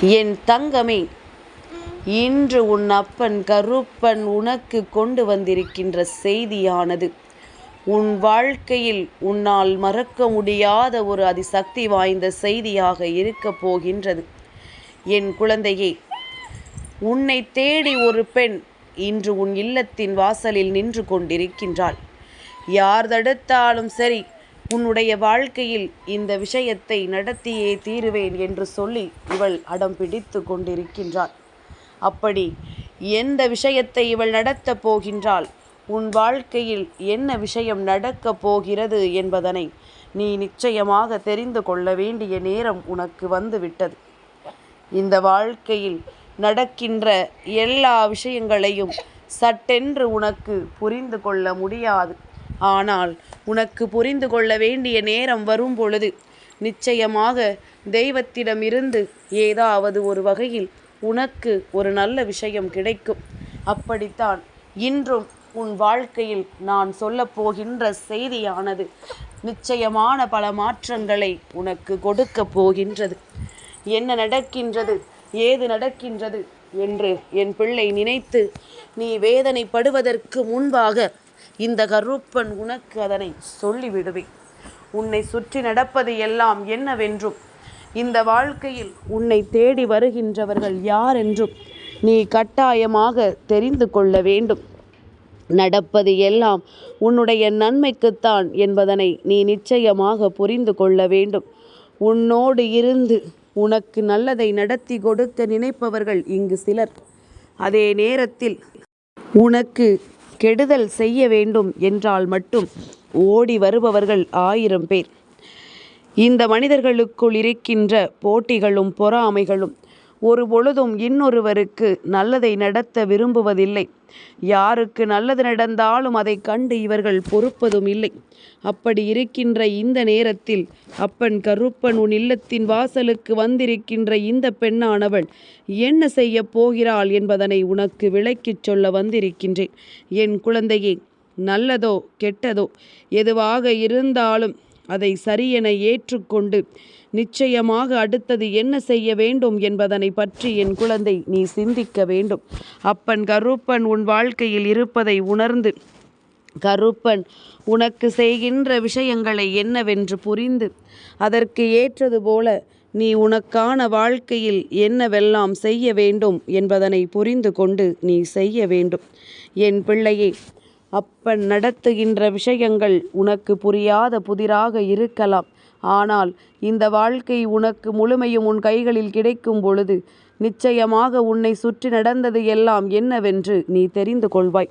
என் தங்கமே இன்று உன் அப்பன் கருப்பன் உனக்கு கொண்டு வந்திருக்கின்ற செய்தியானது. உன் வாழ்க்கையில் உன்னால் மறக்க முடியாத ஒரு அதிசக்தி வாய்ந்த செய்தியாக இருக்கப் போகின்றது. என் குழந்தையே உன்னை தேடி ஒரு பெண் இன்று உன் இல்லத்தின் வாசலில் நின்று கொண்டிருக்கின்றாள். யார் தடுத்தாலும் சரி உன்னுடைய வாழ்க்கையில் இந்த விஷயத்தை நடத்தியே தீருவேன் என்று சொல்லி இவள் அடம் பிடித்து கொண்டிருக்கின்றாள். அப்படி எந்த விஷயத்தை இவள் நடத்தப் போகின்றாள்? உன் வாழ்க்கையில் என்ன விஷயம் நடக்கப் போகிறது என்பதனை நீ நிச்சயமாக தெரிந்து கொள்ள வேண்டிய நேரம் உனக்கு வந்துவிட்டது. இந்த வாழ்க்கையில் நடக்கின்ற எல்லா விஷயங்களையும் சட்டென்று உனக்கு புரிந்து கொள்ள முடியாது. ஆனால் உனக்கு புரிந்து கொள்ள வேண்டிய நேரம் வரும் பொழுது நிச்சயமாக தெய்வத்திடமிருந்து ஏதாவது ஒரு வகையில் உனக்கு ஒரு நல்ல விஷயம் கிடைக்கும். அப்படித்தான் இன்றும் உன் வாழ்க்கையில் நான் சொல்லப்போகின்ற செய்தியானது நிச்சயமான பல மாற்றங்களை உனக்கு கொடுக்க போகின்றது. என்ன நடக்கின்றது? ஏது நடக்கின்றது? என்று என் பிள்ளை நினைத்து நீ வேதனைப்படுவதற்கு முன்பாக இந்த கருப்பன் உனக்கு அதனை சொல்லிவிடுவேன். உன்னை சுற்றி நடப்பது எல்லாம் என்னவென்றும் இந்த வாழ்க்கையில் உன்னை தேடி வருகின்றவர்கள் யார் என்றும் நீ கட்டாயமாக தெரிந்து கொள்ள வேண்டும். நடப்பது எல்லாம் உன்னுடைய நன்மைக்குத்தான் என்பதனை நீ நிச்சயமாக புரிந்து கொள்ள வேண்டும். உன்னோடு இருந்து உனக்கு நல்லதை நடத்தி கொடுக்க நினைப்பவர்கள் இங்கு சிலர். அதே நேரத்தில் உனக்கு கெடுதல் செய்ய வேண்டும் என்றால் மட்டும் ஓடி வருபவர்கள் ஆயிரம் பேர். இந்த மனிதர்களுக்குள் இருக்கின்ற போட்டிகளும் பொறாமைகளும் ஒரு பொழுதும் இன்னொருவருக்கு நல்லதை நடத்த விரும்புவதில்லை. யாருக்கு நல்லது நடந்தாலும் அதை கண்டு இவர்கள் பொறுப்பதும் இல்லை. அப்படி இருக்கின்ற இந்த நேரத்தில் அப்பன் கருப்பன் உன் இல்லத்தின் வாசலுக்கு வந்திருக்கின்ற இந்த பெண்ணானவள் என்ன செய்ய போகிறாள் என்பதனை உனக்கு விளக்கிச் சொல்ல வந்திருக்கின்றேன். என் குழந்தையே நல்லதோ கெட்டதோ எதுவாக இருந்தாலும் அதை சரியென ஏற்றுக்கொண்டு நிச்சயமாக அடுத்தது என்ன செய்ய வேண்டும் என்பதனை பற்றி என் குழந்தை நீ சிந்திக்க வேண்டும். அப்பன் கருப்பன் உன் வாழ்க்கையில் இருப்பதை உணர்ந்து கருப்பன் உனக்கு செய்கின்ற விஷயங்களை என்னவென்று புரிந்து அதற்கு ஏற்றது போல நீ உனக்கான வாழ்க்கையில் என்னவெல்லாம் செய்ய வேண்டும் என்பதனை புரிந்து கொண்டு நீ செய்ய வேண்டும். என் பிள்ளையே அப்பன் நடத்துகின்ற விஷயங்கள் உனக்கு புரியாத புதிராக இருக்கலாம். ஆனால் இந்த வாழ்க்கை உனக்கு முழுமையும் உன் கைகளில் கிடைக்கும் பொழுது நிச்சயமாக உன்னை சுற்றி நடந்தது எல்லாம் என்னவென்று நீ தெரிந்து கொள்வாய்.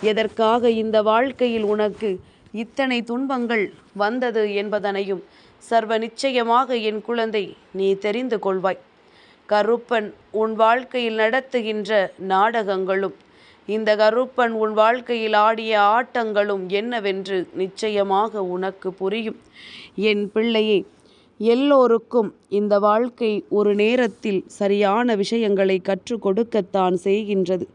எதற்காக இந்த வாழ்க்கையில் உனக்கு இத்தனை துன்பங்கள் வந்தது என்பதனையும் சர்வ நிச்சயமாக என் குழந்தை நீ தெரிந்து கொள்வாய். கருப்பன் உன் வாழ்க்கையில் நடத்துகின்ற நாடகங்களும் இந்த கருப்பன் உன் வாழ்க்கையில் ஆடிய ஆட்டங்களும் என்னவென்று நிச்சயமாக உனக்கு புரியும். என் பிள்ளையே எல்லோருக்கும் இந்த வாழ்க்கை ஒரு நேரத்தில் சரியான விஷயங்களை கற்றுக் கொடுக்கத்தான் செய்கின்றது.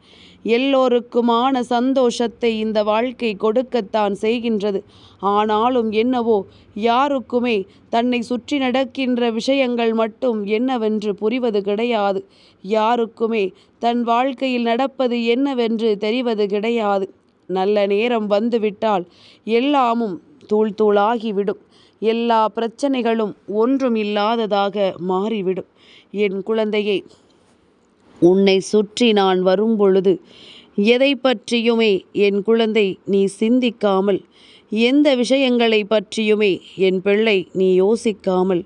எல்லோருக்குமான சந்தோஷத்தை இந்த வாழ்க்கை கொடுக்கத்தான் செய்கின்றது. ஆனாலும் என்னவோ யாருக்குமே தன்னை சுற்றி நடக்கின்ற விஷயங்கள் மட்டும் என்னவென்று புரிவது கிடையாது. யாருக்குமே தன் வாழ்க்கையில் நடப்பது என்னவென்று தெரிவது கிடையாது. நல்ல நேரம் வந்துவிட்டால் எல்லாமும் தூள் தூளாகிவிடும். எல்லா பிரச்சனைகளும் ஒன்றும் இல்லாததாக மாறிவிடும். என் குழந்தையை உன்னை சுற்றி நான் வரும்பொழுது எதை பற்றியுமே என் குழந்தை நீ சிந்திக்காமல் எந்த விஷயங்களை பற்றியுமே என் பிள்ளை நீ யோசிக்காமல்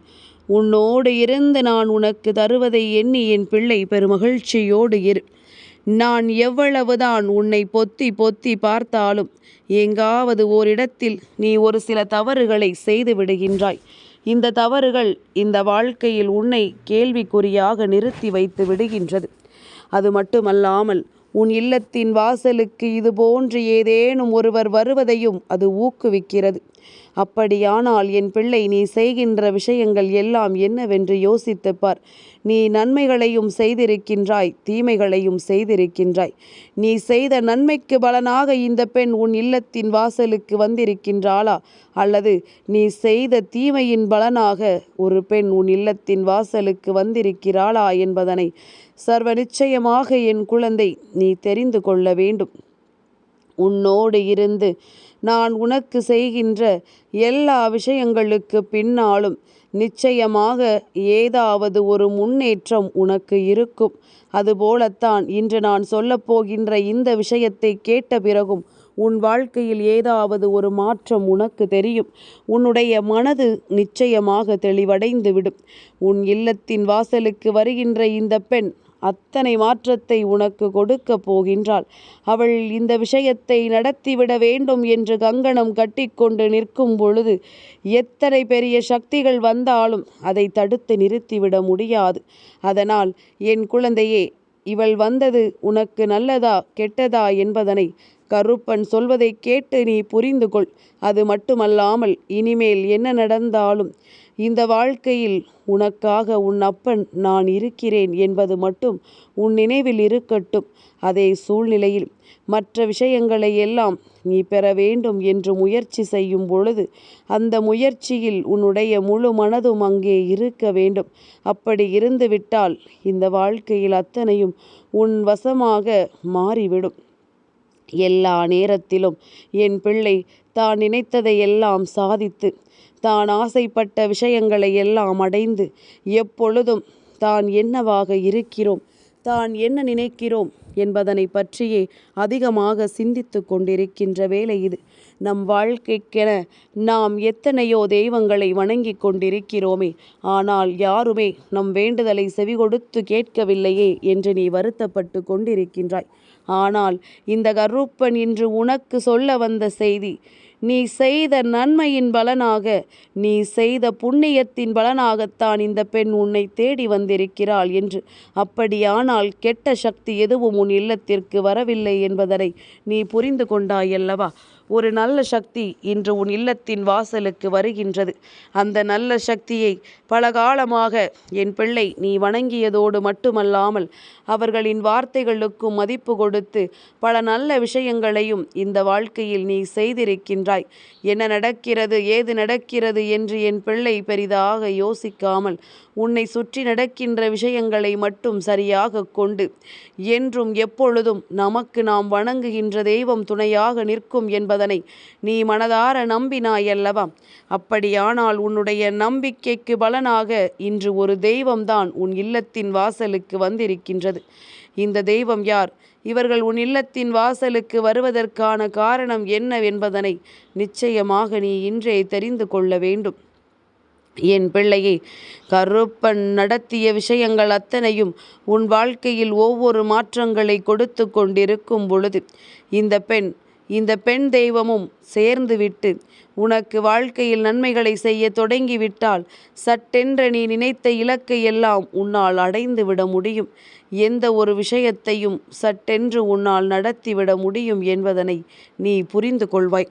உன்னோடு இருந்து நான் உனக்கு தருவதை எண்ணி என் பிள்ளை பெருமகிழ்ச்சியோடு இரு. நான் எவ்வளவுதான் உன்னை பொத்தி பொத்தி பார்த்தாலும் எங்காவது ஓரிடத்தில் நீ ஒரு சில தவறுகளை செய்து விடுகின்றாய். இந்த தவறுகள் இந்த வாழ்க்கையில் உன்னை கேள்விக்குறியாக நிறுத்தி வைத்து விடுகின்றது. அது மட்டுமல்லாமல் உன் இல்லத்தின் வாசலுக்கு இது போன்று ஏதேனும் ஒருவர் வருவதையும் அது ஊக்குவிக்கிறது. அப்படியானால் என் பிள்ளை நீ செய்கின்ற விஷயங்கள் எல்லாம் என்னவென்று யோசித்து பார் நீ நன்மைகளையும் செய்திருக்கின்றாய் தீமைகளையும் செய்திருக்கின்றாய். நீ செய்த நன்மைக்கு பலனாக இந்த பெண் உன் இல்லத்தின் வாசலுக்கு வந்திருக்கின்றாளா? அல்லது நீ செய்த தீமையின் பலனாக ஒரு பெண் உன் இல்லத்தின் வாசலுக்கு வந்திருக்கிறாளா என்பதனை சர்வ நிச்சயமாக என் குழந்தை நீ தெரிந்து கொள்ள வேண்டும். உன்னோடு இருந்து நான் உனக்கு செய்கின்ற எல்லா விஷயங்களுக்கு பின்னாலும் நிச்சயமாக ஏதாவது ஒரு முன்னேற்றம் உனக்கு இருக்கும். அதுபோலத்தான் இன்று நான் சொல்லப்போகின்ற இந்த விஷயத்தை கேட்ட பிறகும் உன் வாழ்க்கையில் ஏதாவது ஒரு மாற்றம் உனக்கு தெரியும். உன்னுடைய மனது நிச்சயமாக தெளிவடைந்து விடும் உன் இல்லத்தின் வாசலுக்கு வருகின்ற இந்த பெண் அத்தனை மாற்றத்தை உனக்கு கொடுக்கப் போகின்றாள். அவள் இந்த விஷயத்தை நடத்திவிட வேண்டும் என்று கங்கணம் கட்டிக்கொண்டு நிற்கும் பொழுது எத்தனை பெரிய சக்திகள் வந்தாலும் அதை தடுத்து நிறுத்திவிட முடியாது. அதனால் என் குழந்தையே இவள் வந்தது உனக்கு நல்லதா கெட்டதா என்பதனை கருப்பன் சொல்வதை கேட்டு நீ புரிந்து கொள் அது மட்டுமல்லாமல் இனிமேல் என்ன நடந்தாலும் இந்த வாழ்க்கையில் உனக்காக உன் அப்பன் நான் இருக்கிறேன் என்பது மட்டும் உன் நினைவில் இருக்கட்டும். அதே சூழ்நிலையில் மற்ற விஷயங்களை எல்லாம் நீ பெற வேண்டும் என்று முயற்சி செய்யும் பொழுது அந்த முயற்சியில் உன்னுடைய முழு மனதும் அங்கே இருக்க வேண்டும். அப்படி இருந்துவிட்டால் இந்த வாழ்க்கையில் அத்தனையும் உன் வசமாக மாறிவிடும். எல்லா நேரத்திலும் என் பிள்ளை தான் நினைத்ததை எல்லாம் சாதித்து தான் ஆசைப்பட்ட விஷயங்களை எல்லாம் அடைந்து எப்பொழுதும் தான் என்னவாக இருக்கிறோம் தான் என்ன நினைக்கிறோம் என்பதனை பற்றியே அதிகமாக சிந்தித்து கொண்டிருக்கின்ற வேலை இது. நம் வாழ்க்கைக்கென நாம் எத்தனையோ தெய்வங்களை வணங்கி கொண்டிருக்கிறோமே ஆனால் யாருமே நம் வேண்டுதலை செவிகொடுத்து கேட்கவில்லையே என்று நீ வருத்தப்பட்டு கொண்டிருக்கின்றாய். ஆனால் இந்த கருப்பன் இன்று உனக்கு சொல்ல வந்த செய்தி நீ செய்த நன்மையின் பலனாக நீ செய்த புண்ணியத்தின் பலனாகத்தான் இந்த பெண் உன்னை தேடி வந்திருக்கிறாள் என்று. அப்படியானால் கெட்ட சக்தி எதுவும் உன் இல்லத்திற்கு வரவில்லை என்பதனை நீ புரிந்து கொண்டாயல்லவா? ஒரு நல்ல சக்தி இன்று உன் இல்லத்தின் வாசலுக்கு வருகின்றது. அந்த நல்ல சக்தியை பல காலமாக என் பிள்ளை நீ வணங்கியதோடு மட்டுமல்லாமல் அவர்களின் வார்த்தைகளுக்கும் மதிப்பு கொடுத்து பல நல்ல விஷயங்களையும் இந்த வாழ்க்கையில் நீ செய்திருக்கின்றாய். என்ன நடக்கிறது ஏது நடக்கிறது என்று என் பிள்ளை பெரிதாக யோசிக்காமல் உன்னை சுற்றி நடக்கின்ற விஷயங்களை மட்டும் சரியாக கொண்டு என்றும் எப்பொழுதும் நமக்கு நாம் வணங்குகின்ற தெய்வம் துணையாக நிற்கும் என்பதனை நீ மனதார நம்பினாயல்லவா? அப்படியானால் உன்னுடைய நம்பிக்கைக்கு பலனாக இன்று ஒரு தெய்வம்தான் உன் இல்லத்தின் வாசலுக்கு வந்திருக்கின்றது. இந்த தெய்வம் யார்? இவர்கள் உன் இல்லத்தின் வாசலுக்கு வருவதற்கான காரணம் என்னவென்பதனை நிச்சயமாக நீ இன்றே தெரிந்து கொள்ள வேண்டும். என் பிள்ளையை கருப்பன் நடத்திய விஷயங்கள் அத்தனையும் உன் வாழ்க்கையில் ஒவ்வொரு மாற்றங்களை கொடுத்து கொண்டிருக்கும் பொழுது இந்த பெண் இந்த பெண் தெய்வமும் சேர்ந்துவிட்டு உனக்கு வாழ்க்கையில் நன்மைகளை செய்ய தொடங்கிவிட்டால் சட்டென்ற நீ நினைத்த இலக்கை எல்லாம் உன்னால் அடைந்துவிட முடியும். எந்த ஒரு விஷயத்தையும் சட்டென்று உன்னால் நடத்திவிட முடியும் என்பதனை நீ புரிந்து கொள்வாய்.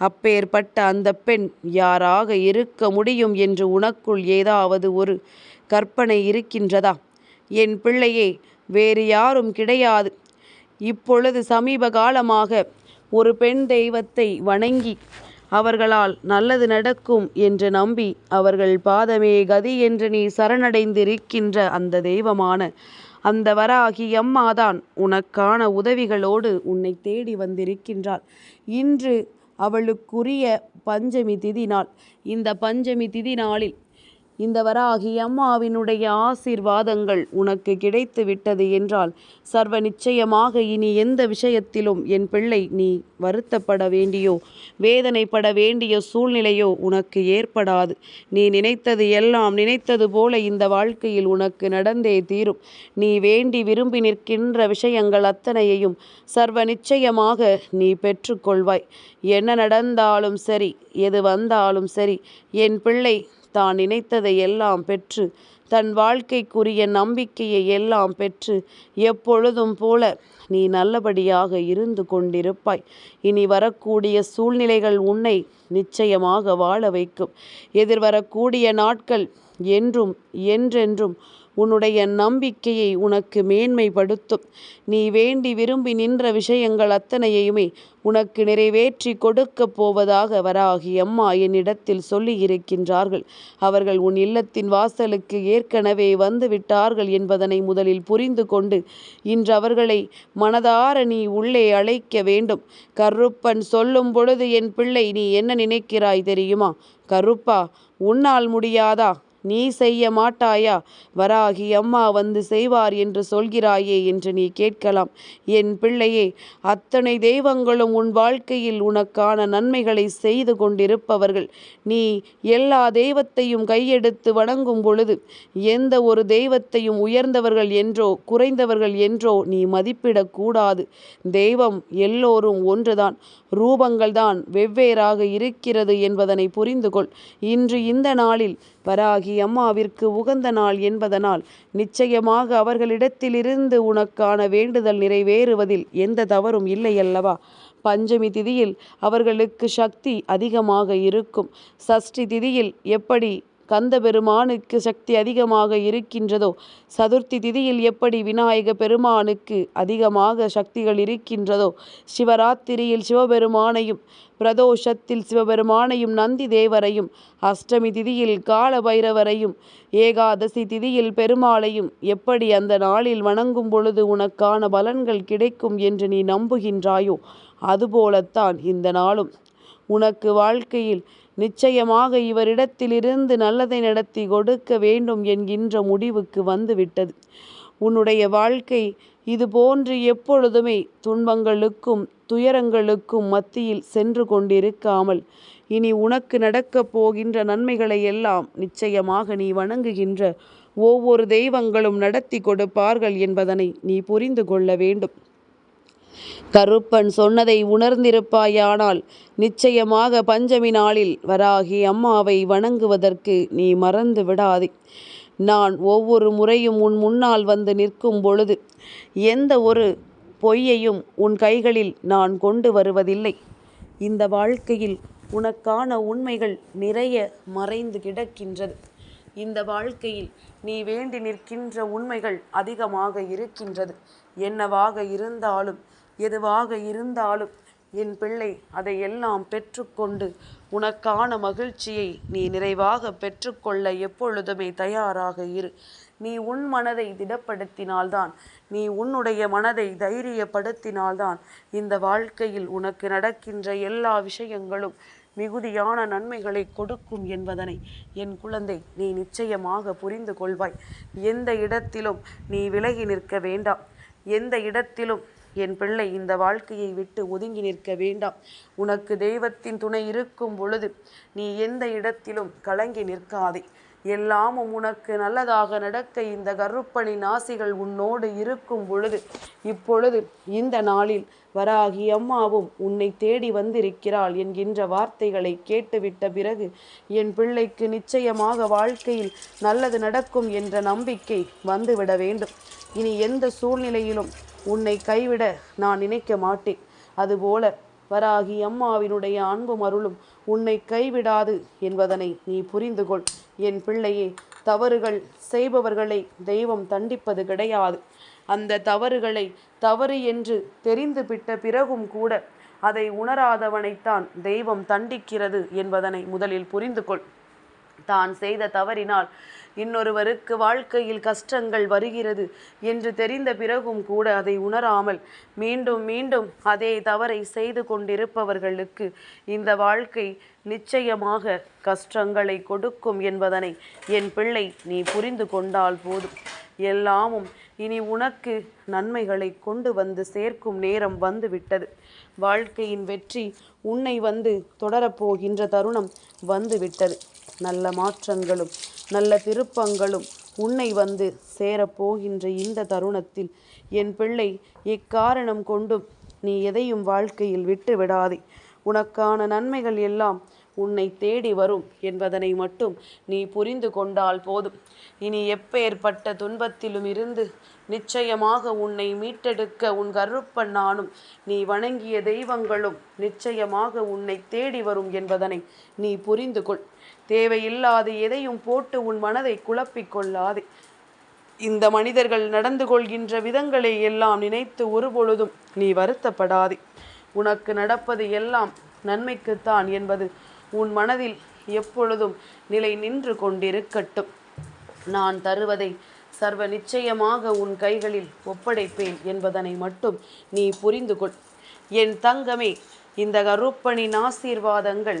அப்பேற்பட்ட அந்த பெண் யாராக இருக்க முடியும் என்று உனக்குள் ஏதாவது ஒரு கற்பனை இருக்கின்றதா? என் பிள்ளையே வேறு யாரும் கிடையாது. இப்பொழுது சமீப காலமாக ஒரு பெண் தெய்வத்தை வணங்கி அவர்களால் நல்லது நடக்கும் என்று நம்பி அவர்கள் பாதமே கதி என்று நீ சரணடைந்திருக்கின்ற அந்த தெய்வமான அந்த வராகி அம்மாதான் உனக்கான உதவிகளோடு உன்னை தேடி வந்திருக்கின்றாள். இன்று அவளுக்குரிய பஞ்சமி திதி நாள். இந்த பஞ்சமி திதி நாளில் இந்த வராகி அம்மாவினுடைய ஆசீர்வாதங்கள் உனக்கு கிடைத்து விட்டது என்றால் சர்வ நிச்சயமாக இனி எந்த விஷயத்திலும் என் பிள்ளை நீ வருத்தப்பட வேண்டியோ வேதனைப்பட வேண்டிய சூழ்நிலையோ உனக்கு ஏற்படாது. நீ நினைத்தது எல்லாம் நினைத்தது போல இந்த வாழ்க்கையில் உனக்கு நடந்தே தீரும். நீ வேண்டி விரும்பி நிற்கின்ற விஷயங்கள் அத்தனையையும் சர்வ நிச்சயமாக நீ பெற்றுக்கொள்வாய். என்ன நடந்தாலும் சரி எது வந்தாலும் சரி என் பிள்ளை தான் நினைத்ததை எல்லாம் பெற்று தன் வாழ்க்கைக்குரிய நம்பிக்கையை எல்லாம் பெற்று எப்பொழுதும் போல நீ நல்லபடியாக இருந்து கொண்டிருப்பாய். இனி வரக்கூடிய சூழ்நிலைகள் உன்னை நிச்சயமாக வாழ வைக்கும். எதிர்வரக்கூடிய நாட்கள் என்றும் என்றென்றும் உன்னுடைய நம்பிக்கையை உனக்கு மேன்மைப்படுத்தும். நீ வேண்டி விரும்பி நின்ற விஷயங்கள் அத்தனையுமே உனக்கு நிறைவேற்றி கொடுக்கப் போவதாக வராகி அம்மா என்னிடத்தில் சொல்லி இருக்கின்றார்கள் அவர்கள் உன் இல்லத்தின் வாசலுக்கு ஏற்கனவே வந்து விட்டார்கள் என்பதனை முதலில் புரிந்து கொண்டு இன்று அவர்களை மனதார நீ உள்ளே அழைக்க வேண்டும். கருப்பன் சொல்லும் பொழுது என் பிள்ளை நீ என்ன நினைக்கிறாய் தெரியுமா? கருப்பா உன்னால் முடியாதா? நீ செய்ய மாட்டாயா? வராகி அம்மா வந்து செய்வார் என்று சொல்கிறாயே என்று நீ கேட்கலாம். என் பிள்ளையே அத்தனை தெய்வங்களும் உன் வாழ்க்கையில் உனக்கான நன்மைகளை செய்து கொண்டிருப்பவர்கள். நீ எல்லா தெய்வத்தையும் கையெடுத்து வணங்கும் பொழுது எந்த ஒரு தெய்வத்தையும் உயர்ந்தவர்கள் என்றோ குறைந்தவர்கள் என்றோ நீ மதிப்பிடக்கூடாது. தெய்வம் எல்லோரும் ஒன்றுதான். ரூபங்கள்தான் வெவ்வேறாக இருக்கிறது என்பதனை புரிந்து கொள் இன்று இந்த நாளில் வராகி அம்மாவிற்கு உகந்த நாள் என்பதனால் நிச்சயமாக அவர்களிடத்திலிருந்து உனக்கான வேண்டுதல் நிறைவேறுவதில் எந்த தவறும் இல்லையல்லவா? பஞ்சமி திதியில் அவர்களுக்கு சக்தி அதிகமாக இருக்கும். சஷ்டி திதியில் எப்படி கந்த பெருமானுக்கு சக்தி அதிகமாக இருக்கின்றதோ? சதுர்த்தி திதியில் எப்படி விநாயக பெருமானுக்கு அதிகமாக சக்திகள் இருக்கின்றதோ? சிவராத்திரியில் சிவபெருமானையும் பிரதோஷத்தில் சிவபெருமானையும் நந்தி தேவரையும் அஷ்டமி திதியில் கால பைரவரையும் ஏகாதசி திதியில் பெருமாளையும் எப்படி அந்த நாளில் வணங்கும் பொழுது உனக்கான பலன்கள் கிடைக்கும் என்று நீ நம்புகின்றாயோ? அதுபோலத்தான் இந்த நாளும். உனக்கு வாழ்க்கையில் நிச்சயமாக இவரிடத்திலிருந்து நல்லதை நடத்தி கொடுக்க வேண்டும் என்கின்ற முடிவுக்கு வந்துவிட்டது. உன்னுடைய வாழ்க்கை இது போன்று எப்பொழுதுமே துன்பங்களுக்கும் துயரங்களுக்கும் மத்தியில் சென்று கொண்டிருக்காமல் இனி உனக்கு நடக்கப் போகின்ற நன்மைகளை எல்லாம் நிச்சயமாக நீ வணங்குகின்ற ஒவ்வொரு தெய்வங்களும் நடத்தி கொடுப்பார்கள் என்பதனை நீ புரிந்து கொள்ள வேண்டும். கருப்பன் சொன்னதை உணர்ந்திருப்பாயானால் நிச்சயமாக பஞ்சமி நாளில் வராகி அம்மாவை வணங்குவதற்கு நீ மறந்து விடாதே. நான் ஒவ்வொரு முறையும் உன் முன்னால் வந்து நிற்கும் பொழுது எந்த ஒரு பொய்யையும் உன் கைகளில் நான் கொண்டு வருவதில்லை. இந்த வாழ்க்கையில் உனக்கான உண்மைகள் நிறைய மறைந்து கிடக்கின்றது. இந்த வாழ்க்கையில் நீ வேண்டி நிற்கின்ற உண்மைகள் அதிகமாக இருக்கின்றது. என்னவாக இருந்தாலும் எதுவாக இருந்தாலும் என் பிள்ளை அதையெல்லாம் பெற்றுக்கொண்டு உனக்கான மகிழ்ச்சியை நீ நிறைவாக பெற்றுக்கொள்ள எப்பொழுதுமே தயாராக இரு. நீ உன் மனதை திடப்படுத்தினால்தான் நீ உன்னுடைய மனதை தைரியப்படுத்தினால்தான் இந்த வாழ்க்கையில் உனக்கு நடக்கின்ற எல்லா விஷயங்களும் மிகுதியான நன்மைகளை கொடுக்கும் என்பதனை என் குழந்தை நீ நிச்சயமாக புரிந்து கொள்வாய். எந்த இடத்திலும் நீ விலகி நிற்க வேண்டாம். எந்த இடத்திலும் என் பிள்ளை இந்த வாழ்க்கையை விட்டு ஒதுங்கி நிற்க வேண்டாம். உனக்கு தெய்வத்தின் துணை இருக்கும் பொழுது நீ எந்த இடத்திலும் கலங்கி நிற்காதே. எல்லாமும் உனக்கு நல்லதாக நடக்க இந்த கருப்பணி நாசிகள் உன்னோடு இருக்கும் பொழுது இப்பொழுது இந்த நாளில் வராகி அம்மாவும் உன்னை தேடி வந்திருக்கிறாள் என்கின்ற வார்த்தைகளை கேட்டுவிட்ட பிறகு என் பிள்ளைக்கு நிச்சயமாக வாழ்க்கையில் நல்லது நடக்கும் என்ற நம்பிக்கை வந்துவிட வேண்டும். இனி எந்த சூழ்நிலையிலும் உன்னை கைவிட நான் நினைக்க மாட்டேன். அதுபோல வராகி அம்மாவினுடைய அன்பும் அருளும் உன்னை கைவிடாது என்பதனை நீ புரிந்து கொள் என் பிள்ளையே தவறுகள் செய்பவர்களை தெய்வம் தண்டிப்பது கிடையாது. அந்த தவறுகளை தவறு என்று தெரிந்துவிட்ட பிறகும் கூட அதை உணராதவனைத்தான் தெய்வம் தண்டிக்கிறது என்பதனை முதலில் புரிந்து கொள் தான் செய்த தவறினால் இன்னொருவருக்கு வாழ்க்கையில் கஷ்டங்கள் வருகிறது என்று தெரிந்த பிறகும் கூட அதை உணராமல் மீண்டும் மீண்டும் அதே தவறை செய்து கொண்டிருப்பவர்களுக்கு இந்த வாழ்க்கை நிச்சயமாக கஷ்டங்களை கொடுக்கும் என்பதனை என் பிள்ளை நீ புரிந்து கொண்டால் போதும். எல்லாமும் இனி உனக்கு நன்மைகளை கொண்டு வந்து சேர்க்கும் நேரம் வந்து விட்டது வாழ்க்கையின் வெற்றி உன்னை வந்து தொடரப்போகின்ற தருணம் வந்துவிட்டது. நல்ல மாற்றங்களும் நல்ல திருப்பங்களும் உன்னை வந்து சேரப்போகின்ற இந்த தருணத்தில். என் பிள்ளை இக்காரணம் கொண்டும் நீ எதையும் வாழ்க்கையில் விட்டு விடாதே உனக்கான நன்மைகள் எல்லாம் உன்னை தேடி வரும் என்பதனை மட்டும் நீ புரிந்து கொண்டால் போதும். இனி எப்பேற்பட்ட துன்பத்திலும் இருந்து நிச்சயமாக உன்னை மீட்டெடுக்க உன் கருப்பன் நானும் நீ வணங்கிய தெய்வங்களும் நிச்சயமாக உன்னை தேடி வரும் என்பதனை நீ புரிந்து கொள். தேவையில்லாது எதையும் போட்டு உன் மனதை குழப்பிக் கொள்ளாதே. இந்த மனிதர்கள் நடந்து கொள்கின்ற விதங்களை எல்லாம் நினைத்து ஒருபொழுதும் நீ வருத்தப்படாதே. உனக்கு நடப்பது எல்லாம் நன்மைக்குத்தான் என்பது உன் மனதில் எப்பொழுதும் நிலை நின்று கொண்டிருக்கட்டும். நான் தருவதை சர்வ நிச்சயமாக உன் கைகளில் ஒப்படைப்பேன் என்பதனை மட்டும் நீ புரிந்து கொள் என் தங்கமே இந்த கருப்பனின் ஆசீர்வாதங்கள்